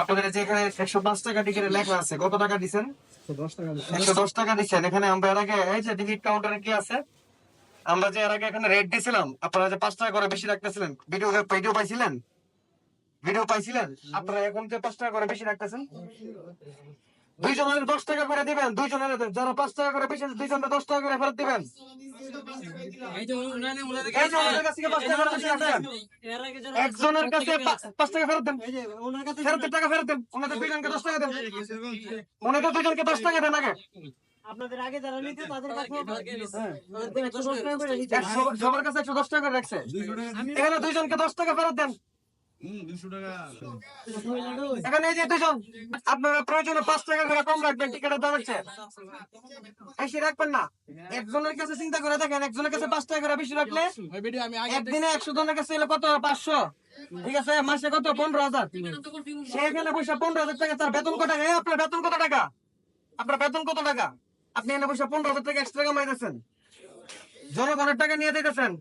আপনাদের যে এখানে একশো পাঁচ টাকা টিকিটে লেখা আছে কত টাকা দিচ্ছেন একশো দশ টাকা দিচ্ছেন। এখানে আমরা এর আগে এই যে টিকিট কাউন্টারে কি আছে? আমরা যে এর আগে এখানে রেট দিছিলাম আপনারা যে পাঁচ টাকা করে বেশি রাখতেছিলেন ভিডিও ভিডিও পাইছিলেন? ভিডিও পাইছিলেন? আপনারা এখন যে পাঁচ টাকা করে বেশি রাখতেছেন? দুইজনের দশ টাকা করে দিবেন দুইজনের যারা পাঁচ টাকা করে বেশি দুইজনের দশ টাকা করে ফেরত দিবেন। একজনের কাছে পাঁচ টাকা ফেরত দেন। ফেরতের টাকা ফেরত দেন। ওনাদের দুইজনকে দশ টাকা দেন। ওনাদের দুইজনকে দশ টাকা দেন আগে। আপনাদের আগে যারা নিতে তাদের কাছে সবার কাছে একশো দশ টাকা করে রাখছে। এখানে দুইজনকে দশ টাকা ফেরত দেন। এখানে এই যে দুজন আপনারা প্রয়োজনে পাঁচ টাকা করে কম রাখবেন টিকিটের দাম হচ্ছে। বেশি রাখবেন না। একজনের কাছে চিন্তা করে দেখেন একজনের কাছে পাঁচ টাকা করে বেশি রাখলে একদিনে একশো জনের কাছে কত? পাঁচশো। ঠিক আছে মাসে কত? পনেরো হাজার। সেখানে পয়সা পনেরো হাজার টাকা তার বেতন কত? টাকা আপনার বেতন কত টাকা? আপনার বেতন কত টাকা? আপনি এনে পয়সা পনেরো হাজার টাকা এক্সট্রা কামাইতেছেন জনগণের টাকা নিয়ে দিতেছেন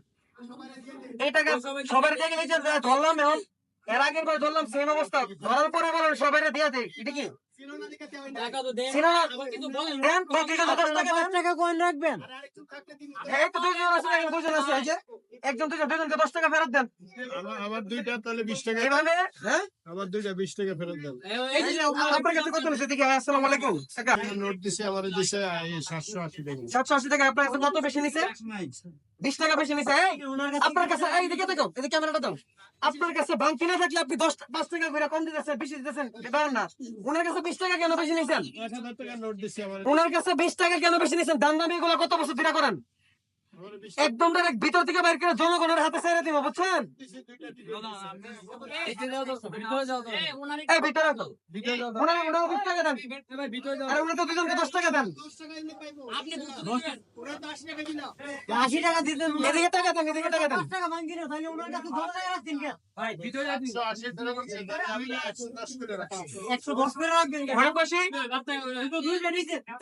এই টাকা সবার টাকা এই ধরলাম এখন। এর আগের বার ধরলাম সেম অবস্থা। ধরার পরে বলেন সবাই দিয়া দেয় এটা কি? রাখবেন? এই এই একজন দুজন দুজনকে দশ টাকা ফেরত দেন। আমার দুইটা তাহলে বিশ টাকা। এভাবে? হ্যাঁ? আমার দুইটা বিশ টাকা ফেরত দেন। এই যে আপনার কাছে কত নিচ্ছে দেখি আসসালামু আলাইকুম নোট দিছে আমার দিছে সাতশো আশি টাকা। সাতশো আশি টাকা আপনার কাছে কত বেশি নিছে? বিশ টাকা বেশি নিছে আপনার কাছে এই দিকে দেখো এদিকে ক্যামেরাটা দাও। আপনার কাছে বাংকি না থাকলে আপনি দশ পাঁচ টাকা করে কম দিতেছেন বেশি দিতেছেন পারেন না। ওনার কাছে বিশ টাকা কেন বেশি নিছেন? ওনার কাছে বিশ টাকা কেন বেশি নিছেন? দাম দামি এগুলো কত বছর দিনা করেন? একদম ডাইরেক্ট ভিতর থেকে বাইর করে জনগণের হাতে ছেড়ে দিব বুঝছেন?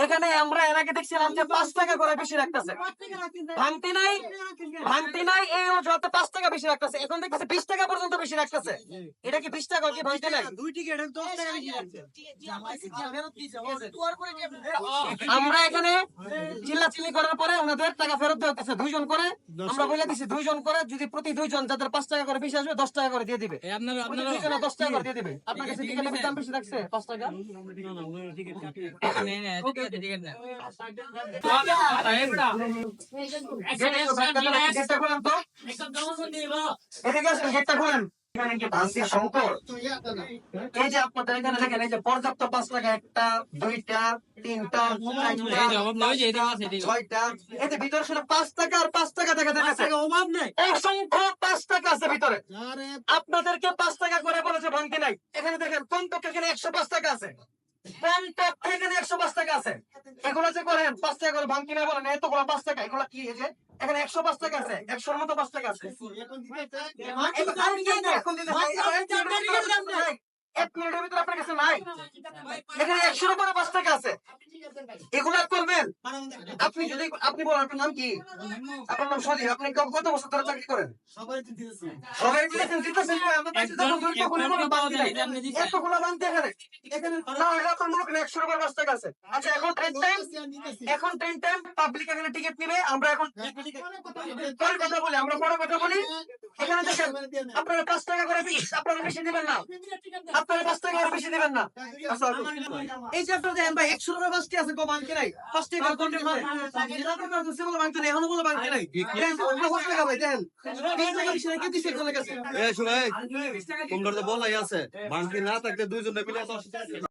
এখানে আমরা এর আগে দেখছিলাম যে পাঁচ টাকা করে বেশি রাখতেছে। ভাঙতি নাই ভাঙতি নাই এই অজুহাতে পাঁচ টাকা বেশি রাখতেছে। এখন দেখতেছে বিশ টাকা পর্যন্ত বেশি রাখতেছে। এটা কি বিশ টাকা কি ভাঙতি নাই? দুই টিকিট দশ টাকা বেশি আমরা এখানে চিল্লা চিল্লি করার পরে ওনাদের টাকা ফেরত দেওয়া হচ্ছে দুইজন করে। আমরা বলে দিছি দুইজন করে যদি প্রতি দুইজন যাদের পাঁচ টাকা করে বেশি আসবে দশ টাকা করে দিয়ে দিবে। প্রতি দশ টাকা করে দিয়ে দিবে। আপনার কাছে টিকিটের দাম বেশি রাখছে পাঁচ টাকা? খোলেন তো এদিকে আসেন গেটটা খোলেন এখানে কি ভাঙতি সংকট এই যে আপনাদের এখানে দেখেন এই যে পর্যাপ্ত পাঁচ টাকা একটা দুইটা তিনটা ছয়টা এতে ভিতরে শুধু পাঁচ টাকা আর পাঁচ টাকা দেখা পাঁচ যাচ্ছে টাকা অভাব নাই অসংখ্য পাঁচ টাকা আছে ভিতরে আপনাদেরকে পাঁচ টাকা করে বলেছে ভাঙতি নাই এখানে দেখেন কমপক্ষে এখানে একশো পাঁচ টাকা আছে পাঁচ টাকা আছে কি এই এখানে একশো পাঁচ আছে, একশোর মতো পাঁচ আছে। এক মিনিটের আপনার কাছে নাই। এখানে একশোর উপরে পাঁচ টাকা আছে। এগুলো করবেন? আপনি যদি আপনি বলেন আপনার নাম কি? আপনার নাম সজীব। আপনি কত বছর ধরে চাকরি করেন? সবাই দিতেছেন। দিতেছেন না, আমরা পাইছি যখন দুইটা কোনো কোনো বাড়তি নাই। এতগুলো বাড়তি এখানে এখানে না হলে মনে করেন একশোর উপরে পাঁচ টাকা আছে আচ্ছা এখন ট্রেন টাইম এখন ট্রেন টাইম পাবলিক এখানে টিকিট নিবে। আমরা এখন পরে কথা বলি আমরা পরে কথা বলি। এখানে দেখেন আপনারা পাঁচ টাকা করে পিস আপনারা বেশি দিবেন না। আপনারা পাঁচ টাকা করে বেশি দিবেন না। এই যে আপনারা ভাই একশো টাকা পাঁচটি আছে কো বাংকি নাই? পাঁচটি বাংকি নাই সিম্বল বাংকি নাই এখনও বলে বাংকি নাই। দেখেন ওগুলো কত টাকা ভাই দেখেন। এই টাকা বেশি নাই কে দিছে একজনের কাছে এই শুনে তোমরা তো বলাই আছে বাংকি না থাকলে দুইজনে মিলে